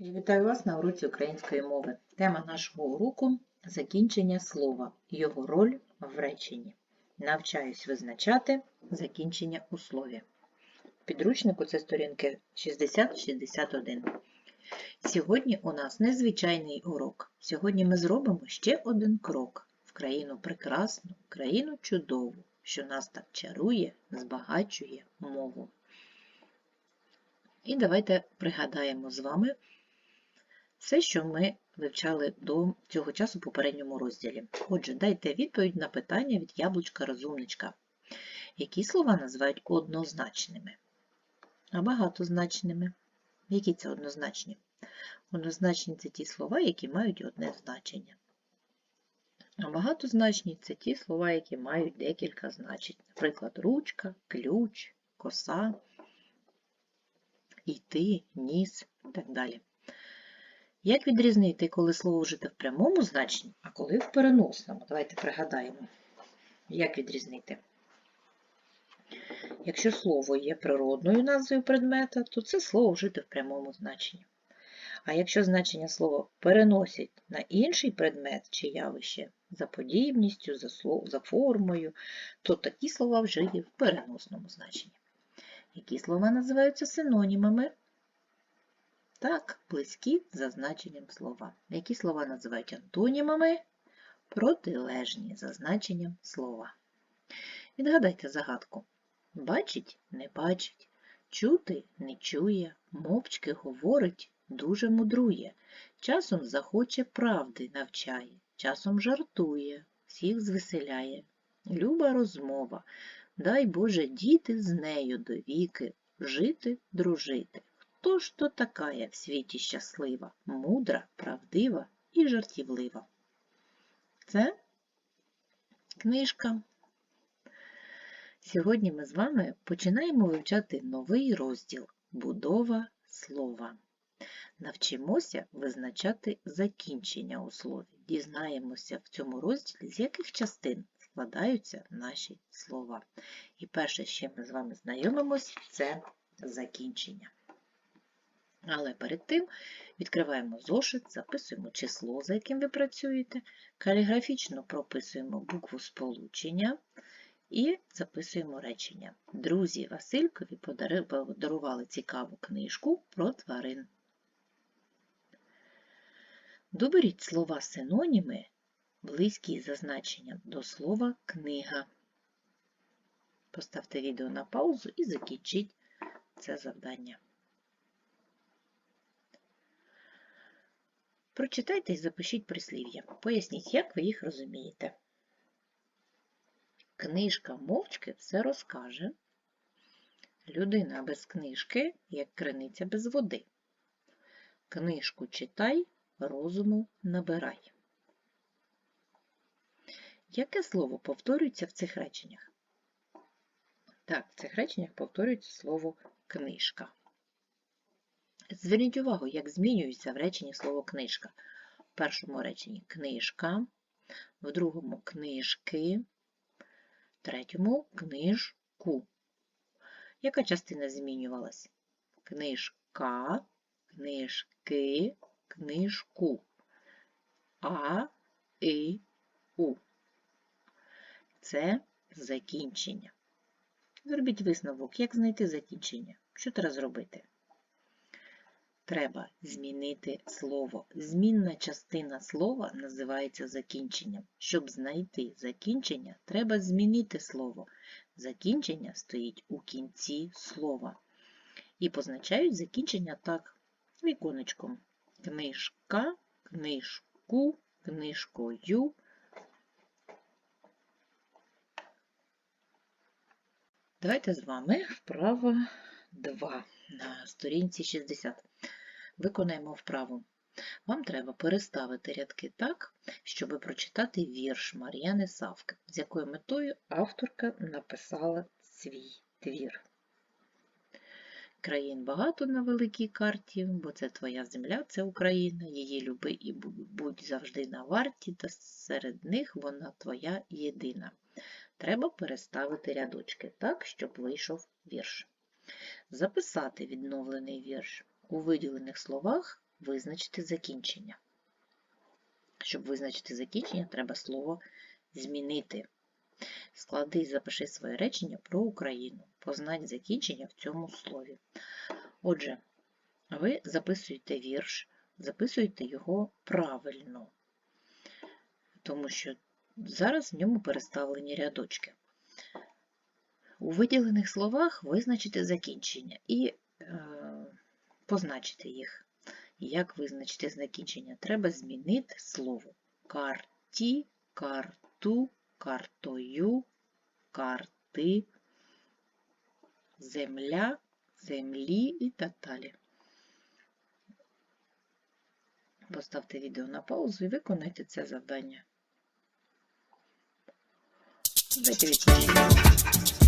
Вітаю вас на уроці української мови. Тема нашого уроку закінчення слова, його роль в реченні. Навчаюсь визначати закінчення у слові. Підручнику це сторінки 60-61. Сьогодні у нас незвичайний урок. Сьогодні ми зробимо ще один крок в країну прекрасну, країну чудову, що нас так чарує, збагачує мову. І давайте пригадаємо з вами все, що ми вивчали до цього часу в попередньому розділі. Отже, дайте відповідь на питання від яблучка-розумничка. Які слова називають однозначними? А багатозначними? Які це однозначні? Однозначні це ті слова, які мають одне значення. А багатозначні це ті слова, які мають декілька значень. Наприклад, ручка, ключ, коса, йти, ніс і так далі. Як відрізнити, коли слово вжите в прямому значенні, а коли в переносному? Давайте пригадаємо. Як відрізнити? Якщо слово є природною назвою предмета, то це слово вжите в прямому значенні. А якщо значення слова переносять на інший предмет чи явище за подібністю, за, слов, за формою, то такі слова вжиті в переносному значенні. Які слова називаються синонімами? Так, близькі за значенням слова. Які слова називають антонімами? Протилежні за значенням слова. Відгадайте загадку. Бачить не бачить, чути не чує, мовчки говорить, дуже мудрує, часом захоче правди навчає, часом жартує, всіх звеселяє. Люба розмова, дай Боже діти з нею до віки, жити, дружити. Хто ж такая в світі щаслива, мудра, правдива і жартівлива? Це книжка. Сьогодні ми з вами починаємо вивчати новий розділ Будова слова. Навчимося визначати закінчення у слові. Дізнаємося в цьому розділі, з яких частин складаються наші слова. І перше, з чим ми з вами знайомимось, це закінчення. Але перед тим відкриваємо зошит, записуємо число, за яким ви працюєте, каліграфічно прописуємо букву сполучення і записуємо речення. Друзі Василькові подарували цікаву книжку про тварин. Доберіть слова синоніми, близькі за значенням до слова книга. Поставте відео на паузу і закінчіть це завдання. Прочитайте і запишіть прислів'я. Поясніть, як ви їх розумієте. Книжка мовчки все розкаже. Людина без книжки, як криниця без води. Книжку читай, розуму набирай. Яке слово повторюється в цих реченнях? Так, в цих реченнях повторюється слово книжка. Зверніть увагу, як змінюється в реченні слово книжка. В першому реченні книжка, в другому книжки, в третьому книжку. Яка частина змінювалась? Книжка, книжки, книжку. А, І, У. Це закінчення. Зробіть висновок, як знайти закінчення. Що треба зробити? Треба змінити слово. Змінна частина слова називається закінченням. Щоб знайти закінчення, треба змінити слово. Закінчення стоїть у кінці слова. І позначають закінчення так, віконечком. Книжка, книжку, книжкою. Давайте з вами вправо 2 на сторінці 60. Виконаємо вправу. Вам треба переставити рядки так, щоб прочитати вірш Мар'яни Савки, з якою метою авторка написала свій твір. Країн багато на великій карті, бо це твоя земля, це Україна, її люби і будь завжди на варті, та серед них вона твоя єдина. Треба переставити рядочки так, щоб вийшов вірш. Записати відновлений вірш. У виділених словах визначити закінчення. Щоб визначити закінчення, треба слово змінити. Склади і запиши своє речення про Україну. Познать закінчення в цьому слові. Отже, ви записуєте вірш, записуєте його правильно, тому що зараз в ньому переставлені рядочки. У виділених словах визначити закінчення і е, позначити їх. Як визначити закінчення? Треба змінити слово карті, карту, картою, карти, земля, землі і так далі. Поставте відео на паузу і виконайте це завдання. Дайте відпочинок.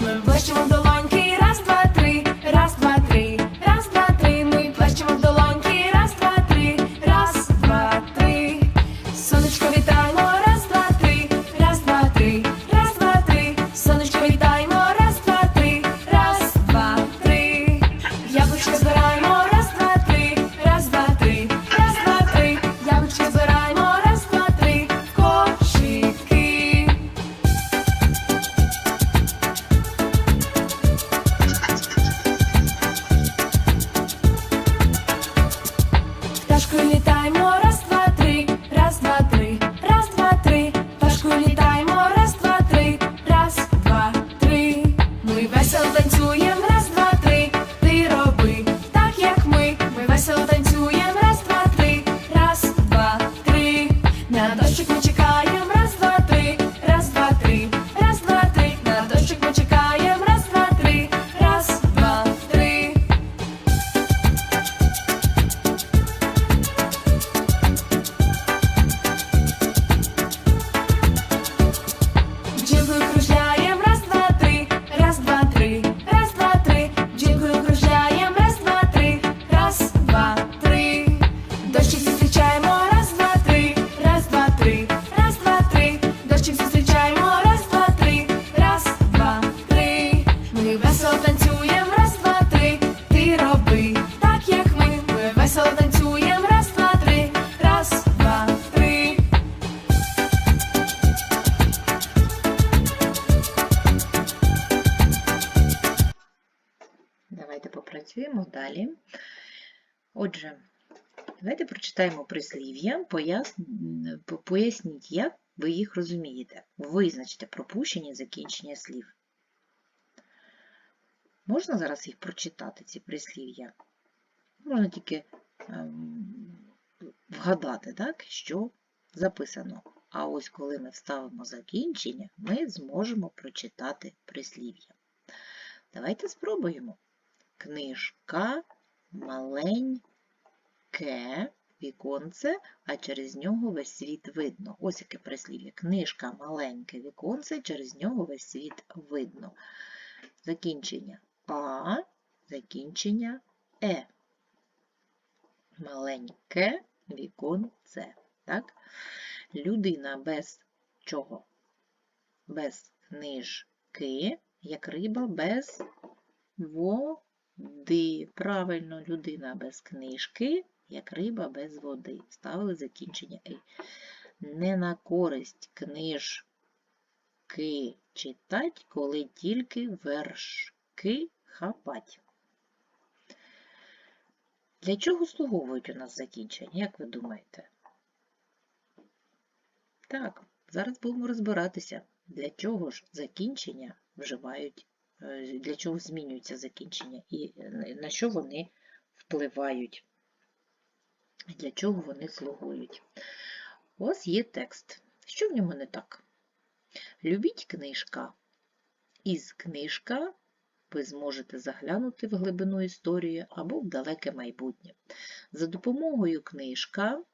Ми бачимо в далі. Отже, давайте прочитаємо прислів'я, поясніть, як ви їх розумієте. Визначте пропущені закінчення слів. Можна зараз їх прочитати, ці прислів'я? Можна тільки ем, вгадати, так, що записано. А ось коли ми вставимо закінчення, ми зможемо прочитати прислів'я. Давайте спробуємо. Книжка маленьке віконце, а через нього весь світ видно. Ось яке прислів'я. Книжка маленьке віконце, через нього весь світ видно. Закінчення А, закінчення Е. Маленьке віконце. Так? Людина без чого? Без книжки, як риба без води. Правильно, людина без книжки, як риба без води. Ставили закінчення «и». Не на користь книжки читать, коли тільки вершки хапать. Для чого слуговують у нас закінчення, як ви думаєте? Так, зараз будемо розбиратися, для чого ж закінчення вживають для чого змінюються закінчення і е, на що вони впливають, для чого вони слугують. Ось є текст. Що в ньому не так? Любіть книжка. Із книжка ви зможете заглянути в глибину історії або в далеке майбутнє. За допомогою книжка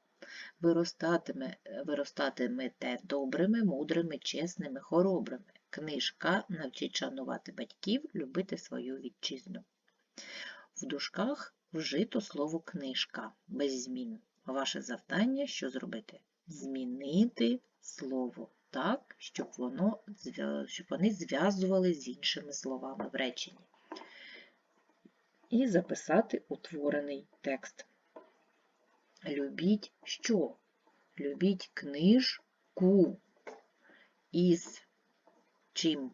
виростатиме, виростатимете добрими, мудрими, чесними, хоробрими. Книжка навчить шанувати батьків, любити свою вітчизну. В дужках вжито слово книжка без змін. Ваше завдання що зробити? Змінити слово. так, щоб, воно, щоб вони зв'язували з іншими словами в реченні. І записати утворений текст. Любіть що? Любіть книжку. Із чим?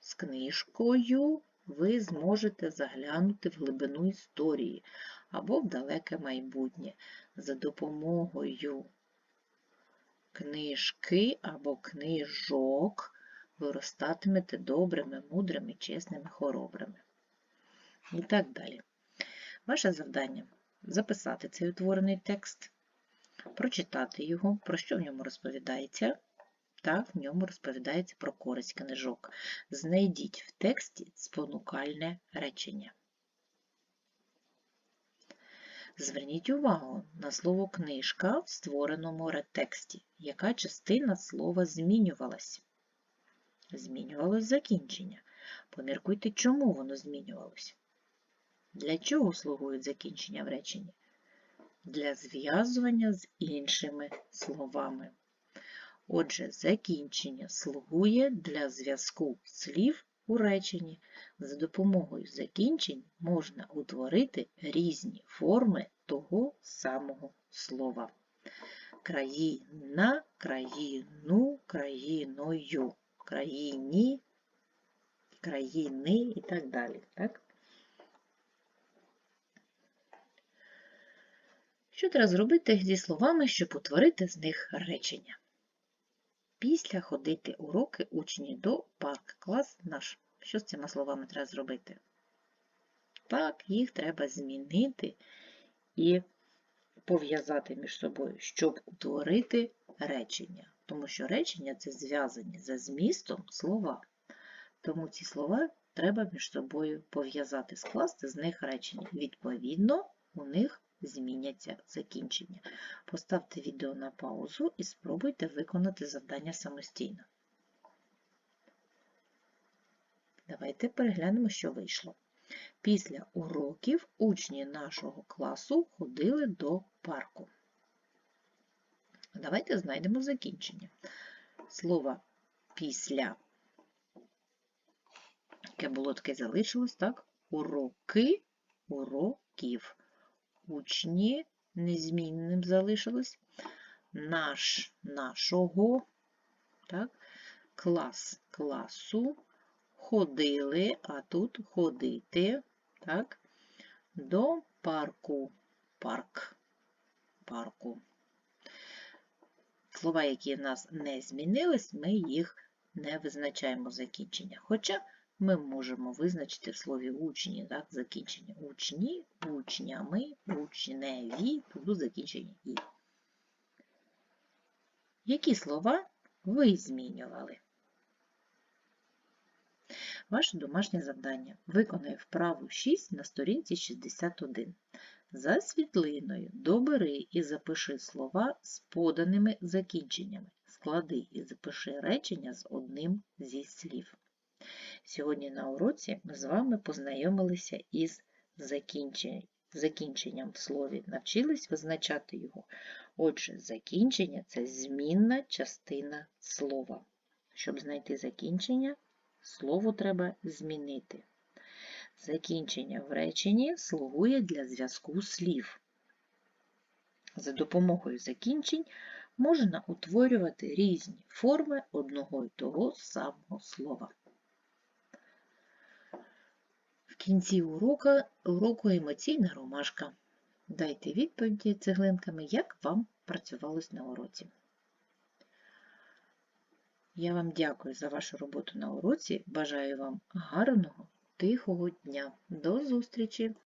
З книжкою ви зможете заглянути в глибину історії або в далеке майбутнє за допомогою книжки або книжок виростатимете добрими, мудрими, чесними, хоробрими. І так далі. Ваше завдання записати цей утворений текст, прочитати його, про що в ньому розповідається. Так, в ньому розповідається про користь книжок. Знайдіть в тексті спонукальне речення. Зверніть увагу на слово книжка в створеному ретексті. Яка частина слова змінювалась? Змінювалось закінчення. Поміркуйте, чому воно змінювалось. Для чого слугують закінчення в реченні? Для зв'язування з іншими словами. Отже, закінчення слугує для зв'язку слів у реченні. За допомогою закінчень можна утворити різні форми того самого слова. Країна, країну, країною, країні, країни і так далі. Так? Що треба зробити зі словами, щоб утворити з них речення? Після ходити уроки учні до парк клас наш. Що з цими словами треба зробити? Так, їх треба змінити і пов'язати між собою, щоб утворити речення. Тому що речення це зв'язані за змістом слова. Тому ці слова треба між собою пов'язати, скласти з них речення. Відповідно, у них зміняться закінчення. Поставте відео на паузу і спробуйте виконати завдання самостійно. Давайте переглянемо, що вийшло. Після уроків учні нашого класу ходили до парку. Давайте знайдемо закінчення. Слово після, яке було таке залишилось, так? Уроки, уроків. Учні незмінним залишилось. Наш, нашого, так? клас, класу. Ходили, а тут ходити, так? До парку, парк, парку. Слова, які в нас не змінились, ми їх не визначаємо закінчення. Хоча ми можемо визначити в слові учні, так, закінчення учні, учнями, учневі, тут закінчення і. Які слова ви змінювали? Ваше домашнє завдання. Виконай вправу 6 на сторінці 61. За світлиною добери і запиши слова з поданими закінченнями. Склади і запиши речення з одним зі слів. Сьогодні на уроці ми з вами познайомилися із закінченням, в слові, навчились визначати його. Отже, закінчення це змінна частина слова. Щоб знайти закінчення, слово треба змінити. Закінчення в реченні слугує для зв'язку слів. За допомогою закінчень можна утворювати різні форми одного й того самого слова. В кінці урока, уроку емоційна ромашка. Дайте відповіді цеглинками, як вам працювалось на уроці. Я вам дякую за вашу роботу на уроці. Бажаю вам гарного, тихого дня. До зустрічі!